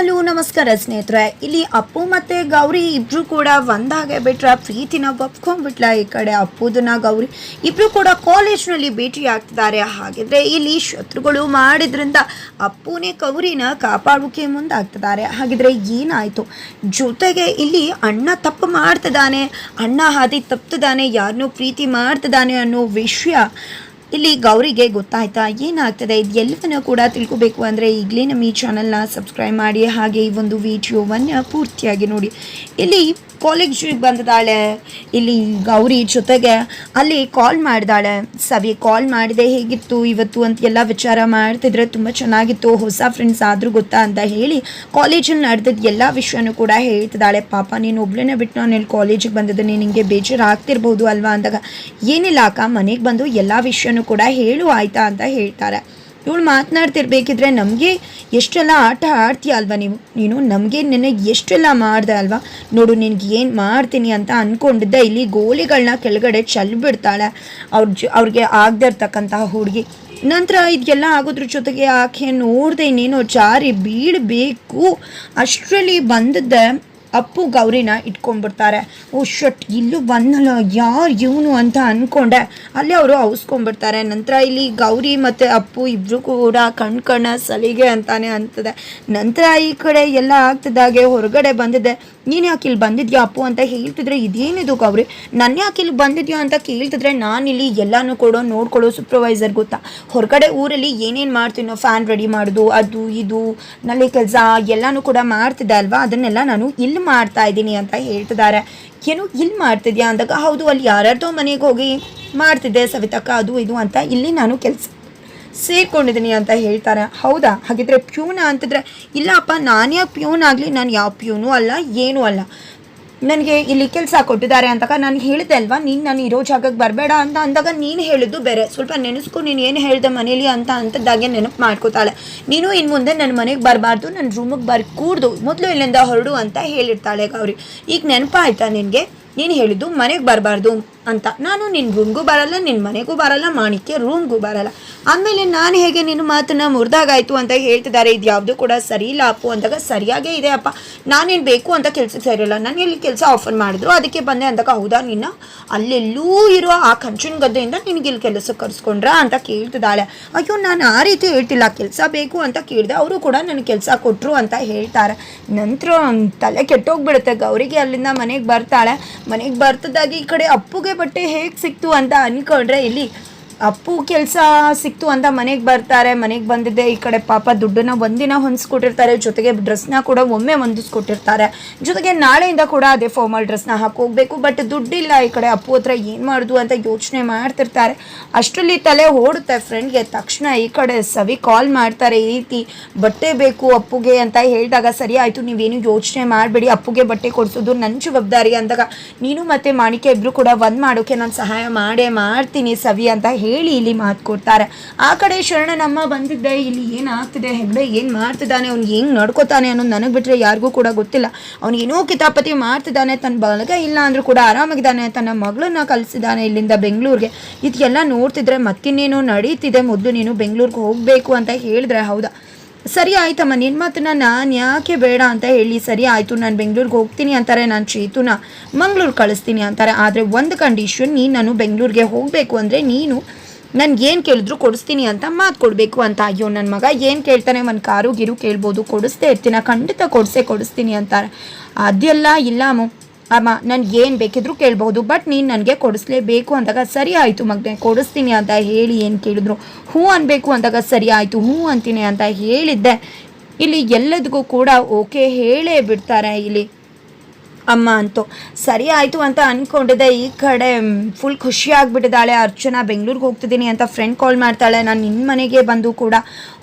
Hello, ನಮಸ್ಕಾರ ಸ್ನೇಹಿತರೆ. ಇಲ್ಲಿ ಅಪ್ಪು ಮತ್ತೆ ಗೌರಿ ಇಬ್ರು ಕೂಡ ಒಂದಾಗೆ ಬಿಟ್ರ ಪ್ರೀತಿನ ಒಪ್ಕೊಂಡ್ಬಿಟ್ಲ ಈ ಕಡೆ ಅಪ್ಪುದನ್ನ ಗೌರಿ. ಇಬ್ರು ಕೂಡ ಕಾಲೇಜ್ನಲ್ಲಿ ಭೇಟಿ ಆಗ್ತಿದ್ದಾರೆ ಹಾಗಿದ್ರೆ ಇಲ್ಲಿ ಶತ್ರುಗಳು ಮಾಡಿದ್ರಿಂದ ಅಪ್ಪುನೇ ಗೌರಿನ ಕಾಪಾಡೋಕೆ ಮುಂದಾಗ್ತಿದ್ದಾರೆ. ಹಾಗಿದ್ರೆ ಏನಾಯ್ತು? ಜೊತೆಗೆ ಇಲ್ಲಿ ಅಣ್ಣ ತಪ್ಪು ಮಾಡ್ತಿದ್ದಾನೆ, ಅಣ್ಣ ಹಾದಿ ತಪ್ತಿದ್ದಾನೆ ಯಾರನ್ನೂ ಪ್ರೀತಿ ಮಾಡ್ತಿದ್ದಾನೆ ಅನ್ನೋ ವಿಷಯ ಇಲ್ಲಿ ಗೌರಿಗೆ ಗೊತ್ತಾಯ್ತಾ, ಏನಾಗ್ತದೆ? ಇದು ಎಲ್ಲವನ್ನ ಕೂಡ ತಿಳ್ಕೊಬೇಕು ಅಂದರೆ ಈಗಲೇ ನಮ್ಮ ಈ ಚಾನಲ್ನ ಸಬ್ಸ್ಕ್ರೈಬ್ ಮಾಡಿ, ಹಾಗೆ ಈ ಒಂದು ವಿಡಿಯೋವನ್ನು ಪೂರ್ತಿಯಾಗಿ ನೋಡಿ. ಇಲ್ಲಿ ಕಾಲೇಜಿಗೆ ಬಂದಿದ್ದಾಳೆ ಇಲ್ಲಿ ಗೌರಿ ಜೊತೆಗೆ ಅಲ್ಲಿ ಕಾಲ್ ಮಾಡಿದಾಳೆ. ಸವಿ ಕಾಲ್ ಮಾಡಿದೆ, ಹೇಗಿತ್ತು, ಇವತ್ತು ಅಂತ ಎಲ್ಲ ವಿಚಾರ ಮಾಡ್ತಿದ್ರೆ ತುಂಬ ಚೆನ್ನಾಗಿತ್ತು. ಹೊಸ ಫ್ರೆಂಡ್ಸ್ ಆದರೂ ಗೊತ್ತಾ ಅಂತ ಹೇಳಿ ಕಾಲೇಜಲ್ಲಿ ನಡೆದಿದ್ದ ಎಲ್ಲ ವಿಷಯನೂ ಕೂಡ ಹೇಳ್ತಿದ್ದಾಳೆ. ಪಾಪ, ನೀನು ಒಬ್ಳನ್ನೇ ಬಿಟ್ಟು ನಾನು ಇಲ್ಲಿ ಕಾಲೇಜಿಗೆ ಬಂದಿದ್ದೀನಿ? ನಿನಗೆ ಬೇಜಾರು ಆಗ್ತಿರ್ಬೋದು ಅಲ್ವಾ ಅಂದಾಗ. ಏನಿಲ್ಲ ಅಕ್ಕ, ಮನೆಗೆ ಬಂದು ಎಲ್ಲ ವಿಷಯನೂ ಕೂಡ ಹೇಳು ಆಯ್ತಾ ಅಂತ ಹೇಳ್ತಾರೆ. ಇವಳು ಮಾತನಾಡ್ತಿರ್ಬೇಕಿದ್ರೆ ನಮಗೆ ಎಷ್ಟೆಲ್ಲ ಆಟ ಆಡ್ತೀಯ ಅಲ್ವಾ ನೀವು? ನೀನು ನಮಗೆ ನಿನಗೆ ಎಷ್ಟೆಲ್ಲ ಮಾಡ್ದೆ ಅಲ್ವಾ? ನೋಡು, ನಿನಗೆ ಏನು ಮಾಡ್ತೀನಿ ಅಂತ ಅಂದ್ಕೊಂಡಿದ್ದೆ ಇಲ್ಲಿ ಗೋಲಿಗಳನ್ನ ಕೆಳಗಡೆ ಚೆಲ್ಬಿಡ್ತಾಳೆ. ಅವ್ರ ಜ, ಅವ್ರಿಗೆ ಆಗದೆ ಇರ್ತಕ್ಕಂತಹ ಹುಡುಗಿ. ನಂತರ ಇದೆಲ್ಲ ಆಗೋದ್ರ ಜೊತೆಗೆ ಆಕೆ ನೋಡ್ದೆ ಇನ್ನೇನೋ ಜಾರಿ ಬೀಳಬೇಕು. ಅಷ್ಟರಲ್ಲಿ ಬಂದದ್ದೆ. ಅಪ್ಪು ಗೌರಿನ ಇಟ್ಕೊಂಡ್ಬಿಡ್ತಾರೆ. ಓ ಶಟ್, ಇಲ್ಲೂ ಬಂದಲ್ಲ, ಯಾರು ಇವನು ಅಂತ ಅಂದ್ಕೊಂಡೆ ಅಲ್ಲಿ ಅವರು ಅವಸ್ಕೊಂಡ್ಬಿಡ್ತಾರೆ. ನಂತರ ಇಲ್ಲಿ ಗೌರಿ ಮತ್ತು ಅಪ್ಪು ಇಬ್ಬರು ಕೂಡ ಕಣ್ ಕಣ್ಣ ಸಲಿಗೆ ಅಂತಾನೆ ಅಂತದೆ. ನಂತರ ಈ ಕಡೆ ಎಲ್ಲ ಆಗ್ತಿದ್ದಾಗೆ ಹೊರಗಡೆ ಬಂದಿದೆ. ನೀನು ಯಾಕೆ ಇಲ್ಲಿ ಬಂದಿದ್ಯಾ ಅಪ್ಪು ಅಂತ ಹೇಳ್ತಿದ್ರೆ, ಇದೇನಿದು ಗೌರಿ? ನನ್ನ ಯಾಕೆ ಇಲ್ಲಿ ಬಂದಿದ್ಯಾ ಅಂತ ಕೇಳ್ತಿದ್ರೆ ಇಲ್ಲಿ ಎಲ್ಲನೂ ಕೊಡೋ ನೋಡ್ಕೊಳ್ಳೋ ಸೂಪರ್ವೈಸರ್ ಗೊತ್ತಾ? ಹೊರಗಡೆ ಊರಲ್ಲಿ ಏನೇನು ಮಾಡ್ತೀನೋ ಫ್ಯಾನ್ ರೆಡಿ ಮಾಡೋದು, ಅದು ಇದು, ನಲ್ಲಿ ಕೆಲಸ, ಎಲ್ಲನೂ ಕೂಡ ಮಾಡ್ತಿದ್ದೆ ಅಲ್ವಾ? ಅದನ್ನೆಲ್ಲ ನಾನು ಇಲ್ಲಿ ಮಾಡ್ತಾ ಇದ್ದೀನಿ ಅಂತ ಹೇಳ್ತಿದ್ದಾರೆ. ಏನು ಇಲ್ಲಿ ಮಾಡ್ತಿದ್ಯಾ ಅಂದಾಗ, ಹೌದು, ಅಲ್ಲಿ ಯಾರ್ಯಾರ್ದೋ ಮನೆಗೆ ಹೋಗಿ ಮಾಡ್ತಿದ್ದೆ ಸವಿತಕ್ಕ, ಅದು ಇದು ಅಂತ ಇಲ್ಲಿ ನಾನು ಕೆಲಸ ಸೇರ್ಕೊಂಡಿದ್ದೀನಿ ಅಂತ ಹೇಳ್ತಾರೆ. ಹೌದಾ? ಹಾಗಿದ್ರೆ ಪ್ಯೂನ ಅಂತಿದ್ರೆ, ಇಲ್ಲಪ್ಪ, ನಾನು ಯಾಕೆ ಪ್ಯೂನ್ ಆಗಲಿ? ನಾನು ಯಾವ ಪ್ಯೂನೂ ಅಲ್ಲ, ಏನೂ ಅಲ್ಲ. ನನಗೆ ಇಲ್ಲಿ ಕೆಲಸ ಕೊಟ್ಟಿದ್ದಾರೆ ಅಂತಾಗ ನಾನು ಹೇಳಿದೆ ಅಲ್ವಾ? ನೀನು ನಾನು ಇರೋ ಜಾಗಕ್ಕೆ ಬರಬೇಡ ಅಂತ ಅಂದಾಗ ನೀನು ಹೇಳಿದ್ದು ಬೇರೆ. ಸ್ವಲ್ಪ ನೆನೆಸ್ಕೊ, ನೀನು ಏನು ಹೇಳಿದೆ ಮನೇಲಿ ಅಂತ ಅಂತದ್ದಾಗೆ ನೆನಪು ಮಾಡ್ಕೋತಾಳೆ. ನೀನು ಇನ್ನು ಮುಂದೆ ನನ್ನ ಮನೆಗೆ ಬರಬಾರ್ದು ನನ್ನ ರೂಮಿಗೆ ಬರ್ ಕೂಡ್ದು ಮೊದಲು ಇಲ್ಲಿಂದ ಹೊರಡು ಅಂತ ಹೇಳಿರ್ತಾಳೆ ಗೌರಿ. ಈಗ ನೆನಪಾಯ್ತಾ ನಿನಗೆ? ನೀನು ಹೇಳಿದ್ದು ಮನೆಗೆ ಬರಬಾರ್ದು. ಅಂತ. ನಾನು ನಿನ್ನ ರೂಮ್ಗೂ ಬರಲ್ಲ ನಿನ್ನ ಮನೆಗೂ ಬರಲ್ಲ, ಮಾಣಿಕ್ಯ ರೂಮ್ಗೂ ಬರಲ್ಲ. ಆಮೇಲೆ ನಾನು ಹೇಗೆ ನಿನ್ನ ಮಾತನ್ನ ಮುರಿದಾಗಾಯಿತು ಅಂತ ಹೇಳ್ತಿದ್ದಾರೆ? ಇದು ಯಾವುದು ಕೂಡ ಸರಿ ಇಲ್ಲ ಅಪ್ಪು ಅಂದಾಗ ಸರಿಯಾಗೇ ಇದೆ ಅಪ್ಪ. ನಾನೇನು ಬೇಕು ಅಂತ ಕೆಲಸಕ್ಕೆ ಸೇರಿಲ್ಲ ನನಗೆ ಇಲ್ಲಿ ಕೆಲಸ ಆಫರ್ ಮಾಡಿದ್ರು, ಅದಕ್ಕೆ ಬಂದೆ ಅಂದಾಗ ಹೌದಾ ನಿನ್ನ ಅಲ್ಲೆಲ್ಲೂ ಇರೋ ಆ ಕಂಚಿನ ಗದ್ದೆಯಿಂದ ನಿನಗೆ ಇಲ್ಲಿ ಕೆಲಸಕ್ಕೆ ಕರೆಸ್ಕೊಂಡ್ರಾ ಅಂತ ಕೇಳ್ತಿದ್ದಾಳೆ. ಅಯ್ಯೋ, ನಾನು ಆ ರೀತಿ ಹೇಳ್ತಿಲ್ಲ. ಕೆಲಸ ಬೇಕು ಅಂತ ಕೇಳಿದೆ, ಅವರು ಕೂಡ ನನಗೆ ಕೆಲಸ ಕೊಟ್ಟರು ಅಂತ ಹೇಳ್ತಾರೆ. ನಂತರ ತಲೆ ಕೆಟ್ಟೋಗ್ಬಿಡುತ್ತೆ. ಗೌರಿಗೆ ಅಲ್ಲಿಂದ ಮನೆಗೆ ಬರ್ತಾಳೆ. ಮನೆಗೆ ಬರ್ತದಾಗಿ ಈ ಕಡೆ ಅಪ್ಪುಗೆ ಬಟ್ಟೆ ಹೇಗೆ ಸಿಕ್ತು ಅಂತ ಅನ್ಕೊಂಡ್ರೆ ಇಲ್ಲಿ ಅಪ್ಪು ಕೆಲಸ ಸಿಕ್ತು ಅಂತ ಮನೆಗೆ ಬರ್ತಾರೆ, ಮನೆಗೆ ಬಂದಿದ್ದೆ, ಈ ಕಡೆ ಪಾಪ ದುಡ್ಡನ್ನ ಒಂದಿನ ಹೊಂದಿಸ್ಕೊಟ್ಟಿರ್ತಾರೆ, ಜೊತೆಗೆ ಡ್ರೆಸ್ನ ಕೂಡ ಒಮ್ಮೆ ಹೊಂದಿಸ್ಕೊಟ್ಟಿರ್ತಾರೆ. ಜೊತೆಗೆ ನಾಳೆಯಿಂದ ಕೂಡ ಅದೇ ಫಾರ್ಮಲ್ ಡ್ರೆಸ್ನ ಹಾಕೋಗ್ಬೇಕು ಬಟ್ ದುಡ್ಡಿಲ್ಲ ಈ ಕಡೆ ಅಪ್ಪು ಹತ್ರ ಏನು ಮಾಡೋದು ಅಂತ ಯೋಚನೆ ಮಾಡ್ತಿರ್ತಾರೆ. ಅಷ್ಟರಲ್ಲಿ ತಲೆ ಓಡುತ್ತೆ ಫ್ರೆಂಡ್ಗೆ ತಕ್ಷಣ ಈ ಕಡೆ ಸವಿ ಕಾಲ್ ಮಾಡ್ತಾರೆ, ಈ ರೀತಿ ಬಟ್ಟೆ ಬೇಕು ಅಪ್ಪುಗೆ ಅಂತ ಹೇಳಿದಾಗ, ಸರಿ ಆಯಿತು, ನೀವೇನು ಯೋಚನೆ ಮಾಡಬೇಡಿ, ಅಪ್ಪುಗೆ ಬಟ್ಟೆ ಕೊಡಿಸೋದು ನನ್ನ ಜವಾಬ್ದಾರಿ ಅಂದಾಗ, ನೀನು ಮತ್ತು ಮಾಣಿಕೆ ಇಬ್ಬರು ಕೂಡ ಒಂದು ಮಾಡೋಕ್ಕೆ ನಾನು ಸಹಾಯ ಮಾಡೇ ಮಾಡ್ತೀನಿ ಸವಿ ಅಂತ ಹೇಳಿ ಇಲ್ಲಿ ಮಾತು ಕೊಡ್ತಾರೆ. ಆ ಕಡೆ ಶರಣನಮ್ಮ ಬಂದಿದ್ದೆ, ಇಲ್ಲಿ ಏನಾಗ್ತಿದೆ ಹೆಗ್ಡೆ ಏನು ಮಾಡ್ತಿದ್ದಾನೆ, ಅವ್ನು ಹೆಂಗೆ ನಡ್ಕೋತಾನೆ ಅನ್ನೋದು ನನಗೆ ಬಿಟ್ಟರೆ ಯಾರಿಗೂ ಕೂಡ ಗೊತ್ತಿಲ್ಲ. ಅವ್ನು ಏನೋ ಕಿತಾಪತಿ ಮಾಡ್ತಿದ್ದಾನೆ ತನ್ನ ಬಲಗ ಇಲ್ಲ ಅಂದರೂ ಕೂಡ ಆರಾಮಾಗಿದ್ದಾನೆ, ತನ್ನ ಮಗಳನ್ನ ಕಲಿಸಿದ್ದಾನೆ ಇಲ್ಲಿಂದ ಬೆಂಗಳೂರಿಗೆ. ಇದೆಲ್ಲ ನೋಡ್ತಿದ್ರೆ ಮತ್ತಿನ್ನೇನು ನಡೀತಿದೆ, ಮೊದಲು ನೀನು ಬೆಂಗಳೂರಿಗೆ ಹೋಗಬೇಕು ಅಂತ ಹೇಳಿದ್ರೆ ಹೌದಾ? ಸರಿ ಆಯ್ತಮ್ಮ ನಿನ್ನ ಮಾತನ್ನ ನಾನು ಯಾಕೆ ಬೇಡ ಅಂತ ಹೇಳಿ ಸರಿ ಆಯಿತು, ನಾನು ಬೆಂಗಳೂರಿಗೆ ಹೋಗ್ತೀನಿ ಅಂತಾರೆ, ನಾನು ಚೇತುನ ಮಂಗ್ಳೂರು ಕಳಿಸ್ತೀನಿ ಅಂತಾರೆ, ಆದರೆ ಒಂದು ಕಂಡೀಷನ್ ನೀನು ನಾನು ಬೆಂಗಳೂರಿಗೆ ಹೋಗಬೇಕು ಅಂದರೆ ನೀನು ನನ್ಗೆ ಏನು ಕೇಳಿದ್ರು ಕೊಡಿಸ್ತೀನಿ ಅಂತ ಮಾತು ಕೊಡಬೇಕು ಅಂತ. ಅಯ್ಯೋ ನನ್ನ ಮಗ ಏನು ಕೇಳ್ತಾನೆ, ಒಂದು ಕಾರು, ಗಿರು ಕೇಳ್ಬೋದು, ಕೊಡಿಸ್ದೇ ಇರ್ತೀನಿ, ಖಂಡಿತ ಕೊಡಿಸೇ ಕೊಡಿಸ್ತೀನಿ ಅಂತಾರೆ. ಅದೆಲ್ಲ ಇಲ್ಲ ಅಮ್ಮ ಅಮ್ಮ, ನಾನು ಏನು ಬೇಕಿದ್ರು ಕೇಳಬಹುದು ಬಟ್ ನೀನು ನನಗೆ ಕೊಡಿಸ್ಲೇಬೇಕು ಅಂದಾಗ ಸರಿ ಆಯಿತು ಮಗ್ನೆ, ಕೊಡಿಸ್ತೀನಿ ಅಂತ ಹೇಳಿ ಏನು ಕೇಳಿದ್ರು? ಹ್ಞೂ ಅನ್ಬೇಕು ಅಂದಾಗ ಸರಿ ಆಯಿತು, ಹ್ಞೂ ಅಂತೀನಿ ಅಂತ ಹೇಳಿದ್ದೆ. ಇಲ್ಲಿ ಎಲ್ಲದಕ್ಕೂ ಕೂಡ ಓಕೆ ಹೇಳೇ ಬಿಡ್ತಾರೆ ಇಲ್ಲಿ. ಅಮ್ಮ ಅಂತೂ ಸರಿ ಆಯಿತು ಅಂತ ಅಂದ್ಕೊಂಡಿದ್ದೆ ಈ ಕಡೆ ಫುಲ್ ಖುಷಿ ಆಗಿಬಿಟ್ಟಿದ್ದಾಳೆ. ಅರ್ಚನಾ ಬೆಂಗಳೂರಿಗೆ ಹೋಗ್ತಿದ್ದೀನಿ ಅಂತ ಫ್ರೆಂಡ್ ಕಾಲ್ ಮಾಡ್ತಾಳೆ. ನಾನು ನಿನ್ನ ಮನೆಗೆ ಬಂದು ಕೂಡ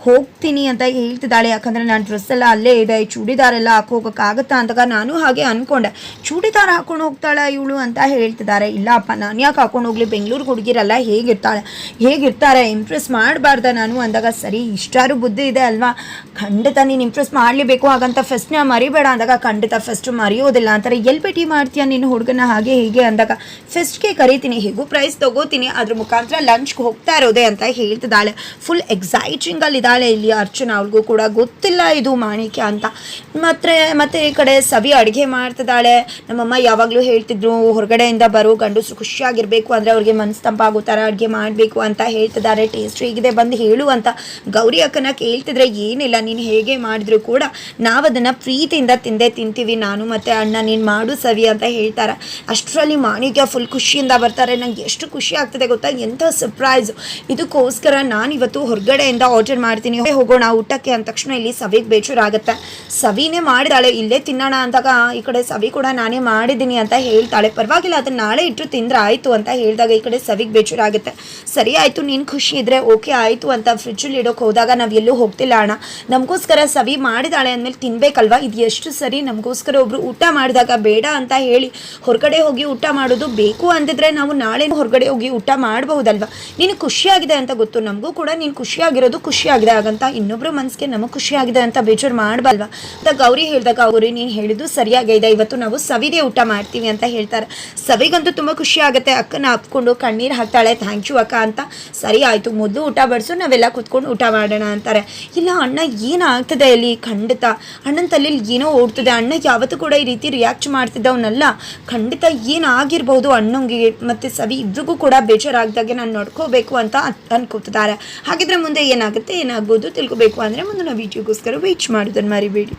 ಹೋಗ್ತೀನಿ ಅಂತ ಹೇಳ್ತಿದ್ದಾಳೆ. ಯಾಕಂದರೆ ನಾನು ಡ್ರೆಸ್ ಎಲ್ಲ ಅಲ್ಲೇ ಇದೆ. ಚೂಡಿದಾರೆಲ್ಲ ಹಾಕಿ ಹೋಗೋಕ್ಕಾಗತ್ತಾ ಅಂದಾಗ ನಾನು ಹಾಗೆ ಅಂದ್ಕೊಂಡೆ ಚೂಡಿದಾರ ಹಾಕೊಂಡು ಹೋಗ್ತಾಳೆ ಇವಳು ಅಂತ ಹೇಳ್ತಿದ್ದಾರೆ. ಇಲ್ಲಪ್ಪ ನಾನು ಯಾಕೆ ಹಾಕೊಂಡು ಹೋಗ್ಲಿ? ಬೆಂಗಳೂರಿಗೆ ಹುಡುಗಿರಲ್ಲ ಹೇಗಿರ್ತಾಳೆ? ಹೇಗಿರ್ತಾರೆ? ಇಂಪ್ರೆಸ್ ಮಾಡಬಾರ್ದ ನಾನು ಅಂದಾಗ, ಸರಿ ಇಷ್ಟಾರು ಬುದ್ಧಿ ಇದೆ ಅಲ್ವಾ? ಖಂಡಿತ ನೀನು ಇಂಪ್ರೆಸ್ ಮಾಡಲೇಬೇಕು, ಹಾಗಂತ ಫಸ್ಟ್ನ ಮರಿಬೇಡ ಅಂದಾಗ, ಖಂಡಿತ ಫಸ್ಟ್ ಮರೆಯೋದಿಲ್ಲ ಅಂತಾರೆ. ಎಲ್ಲಿ ಭೇಟಿ ಮಾಡ್ತೀಯ ನಿನ್ನ ಹುಡುಗನ ಹಾಗೆ ಹೀಗೆ ಅಂದಾಗ? ಫಸ್ಟ್ಗೆ ಕರಿತೀನಿ, ಹೇಗೂ ಪ್ರೈಸ್ ತಗೋತೀನಿ, ಅದ್ರ ಮುಖಾಂತರ ಲಂಚ್ಗೆ ಹೋಗ್ತಾ ಇರೋದೆ ಅಂತ ಹೇಳ್ತಿದ್ದಾಳೆ. ಫುಲ್ ಎಕ್ಸೈಟಿಂಗಲ್ಲಿದ್ದಾಳೆ ಇದ್ದಾಳೆ ಇಲ್ಲಿ ಅರ್ಚನಾ ಅವ್ಳಿಗೂ ಕೂಡ ಗೊತ್ತಿಲ್ಲ ಇದು ಮಾಣಿಕ್ಯ ಅಂತ. ಮತ್ತೆ ಮತ್ತೆ ಈ ಕಡೆ ಸವಿ ಅಡುಗೆ ಮಾಡ್ತಿದ್ದಾಳೆ. ನಮ್ಮಮ್ಮ ಯಾವಾಗಲೂ ಹೇಳ್ತಿದ್ರು, ಹೊರಗಡೆಯಿಂದ ಬರೋ ಗಂಡಸರು ಖುಷಿಯಾಗಿರ್ಬೇಕು ಅಂದರೆ ಅವ್ರಿಗೆ ಮನಸ್ಸು ತಂಪಾಗೋ ಥರ ಅಡುಗೆ ಮಾಡಬೇಕು ಅಂತ ಹೇಳ್ತಿದ್ದಾರೆ. ಟೇಸ್ಟ್ ಹೇಗಿದೆ ಬಂದು ಹೇಳು ಅಂತ ಗೌರಿ ಅಕ್ಕನ ಕೇಳ್ತಿದ್ರೆ ಏನಿಲ್ಲ, ನೀನು ಹೇಗೆ ಮಾಡಿದ್ರು ಕೂಡ ನಾವು ಅದನ್ನು ಪ್ರೀತಿಯಿಂದ ತಿಂದೇ ತಿಂತೀವಿ. ನಾನು ಮತ್ತು ಅಣ್ಣ, ನೀನು ಮಾಡು ಸವಿ ಅಂತ ಹೇಳ್ತಾರೆ. ಅಷ್ಟರಲ್ಲಿ ಮಾಣಿಕ್ಯ ಫುಲ್ ಖುಷಿಯಿಂದ ಬರ್ತಾರೆ. ನಂಗೆ ಎಷ್ಟು ಖುಷಿ ಆಗ್ತದೆ ಗೊತ್ತಾ? ಎಂಥ ಸರ್ಪ್ರೈಸು ಇದಕ್ಕೋಸ್ಕರ ನಾನು ಇವತ್ತು ಹೊರಗಡೆಯಿಂದ ಆರ್ಡರ್ ಮಾಡ್ತೀನಿ "ಹೋಗಿ ಹೋಗೋಣ ಊಟಕ್ಕೆ ಅಂದ ತಕ್ಷಣ ಇಲ್ಲಿ ಸವಿಗೆ ಬೇಜಾರಾಗುತ್ತೆ. ಸವಿನೇ ಮಾಡಿದಾಳೆ, ಇಲ್ಲೇ ತಿನ್ನೋಣ ಅಂದಾಗ, ಈ ಕಡೆ ಸವಿ ಕೂಡ ನಾನೇ ಮಾಡಿದ್ದೀನಿ ಅಂತ ಹೇಳ್ತಾಳೆ. ಪರವಾಗಿಲ್ಲ, ಅದನ್ನ ನಾಳೆ ಇಟ್ಟು ತಿಂದ್ರೆ ಆಯಿತು ಅಂತ ಹೇಳಿದಾಗ ಈ ಕಡೆ ಸವಿಗೆ ಬೇಜಾರಾಗುತ್ತೆ. ಸರಿ ಆಯಿತು, ನೀನು ಖುಷಿ ಇದ್ರೆ ಓಕೆ, ಆಯಿತು ಅಂತ ಫ್ರಿಜ್ಜಲ್ಲಿ ಇಡೋಕೆ ಹೋದಾಗ ನಾವು ಎಲ್ಲೂ ಹೋಗ್ತಿಲ್ಲ ಅಣ್ಣ. ನಮಗೋಸ್ಕರ ಸವಿ ಮಾಡಿದಾಳೆ ಅಂದಮೇಲೆ ತಿನ್ಬೇಕಲ್ವಾ? ಇದು ಎಷ್ಟು ಸರಿ ನಮಗೋಸ್ಕರ ಒಬ್ರು ಊಟ ಮಾಡಿದಾಗ ಬೇಡ ಅಂತ ಹೇಳಿ ಹೊರಗಡೆ ಹೋಗಿ ಊಟ ಮಾಡೋದು ಬೇಕು ಅಂದಿದ್ರೆ ನಾವು ನಾಳೆ ಹೊರಗಡೆ ಹೋಗಿ ಊಟ ಮಾಡಬಹುದಲ್ವಾ? ನೀನು ಖುಷಿಯಾಗಿದೆ ಅಂತ ಗೊತ್ತು. ನಮಗೂ ಕೂಡ ನೀನು ಖುಷಿಯಾಗಿರೋದು ಖುಷಿಯಾಗಿದೆ. ಹಾಗಂತ ಇನ್ನೊಬ್ರು ಮನಸ್ಸಿಗೆ ನಮಗೆ ಖುಷಿಯಾಗಿದೆ ಅಂತ ಬೇಜಾರು ಮಾಡಬಲ್ವಾ ಅಂತ ಗೌರಿ ಹೇಳಿದಾಗ, ಗೌರಿ, ನೀನು ಹೇಳಿದ್ದು ಸರಿಯಾಗಿದೆ ಇವತ್ತು ನಾವು ಸವಿದೇ ಊಟ ಮಾಡ್ತೀವಿ ಅಂತ ಹೇಳ್ತಾರೆ. ಸವಿಗಂತೂ ತುಂಬ ಖುಷಿ ಆಗುತ್ತೆ. ಅಕ್ಕನ ಅಪ್ಕೊಂಡು ಕಣ್ಣೀರು ಹಾಕ್ತಾಳೆ. ಥ್ಯಾಂಕ್ ಯು ಅಕ್ಕ ಅಂತ. ಸರಿ ಆಯಿತು. ಮೊದಲು ಊಟ ಬಡಿಸು. ನಾವೆಲ್ಲ ಕುತ್ಕೊಂಡು ಊಟ ಮಾಡೋಣ ಅಂತಾರೆ. ಇಲ್ಲ, ಅಣ್ಣ, ಏನಾಗ್ತದೆ ಇಲ್ಲಿ ಖಂಡಿತ. ಅಣ್ಣನ ತಲೆಯಲ್ಲಿ ಏನೋ ಓಡ್ತದೆ. ಅಣ್ಣ ಯಾವತ್ತೂ ಕೂಡ ಈ ರೀತಿ ರಿಯಾಕ್ಟ್ ಮಾಡ್ತಿದ್ದವನಲ್ಲ. ಖಂಡಿತ ಏನಾಗಿರ್ಬೋದು ಅಣ್ಣಂಗೆ. ಮತ್ತು ಸವಿ ಇಬ್ಬರಿಗೂ ಕೂಡ ಬೇಜಾರಾಗ್ದಾಗೆ ನಾನು ನೋಡ್ಕೋಬೇಕು ಅಂತ ಅನ್- ಅನ್ಕೋತಿದ್ದಾರೆ. ಹಾಗಿದ್ರೆ ಮುಂದೆ ಏನಾಗುತ್ತೆ? ಏನಾಗ್ಬೋದು ತಿಳ್ಕೊಬೇಕು. ಅಂದರೆ ಮುಂದಿನ ವೀಡಿಯೋಗೋಸ್ಕರ ವೆಯ್ಟ್ ಮಾಡೋದನ್ನು ಮರಿಬೇಡಿ.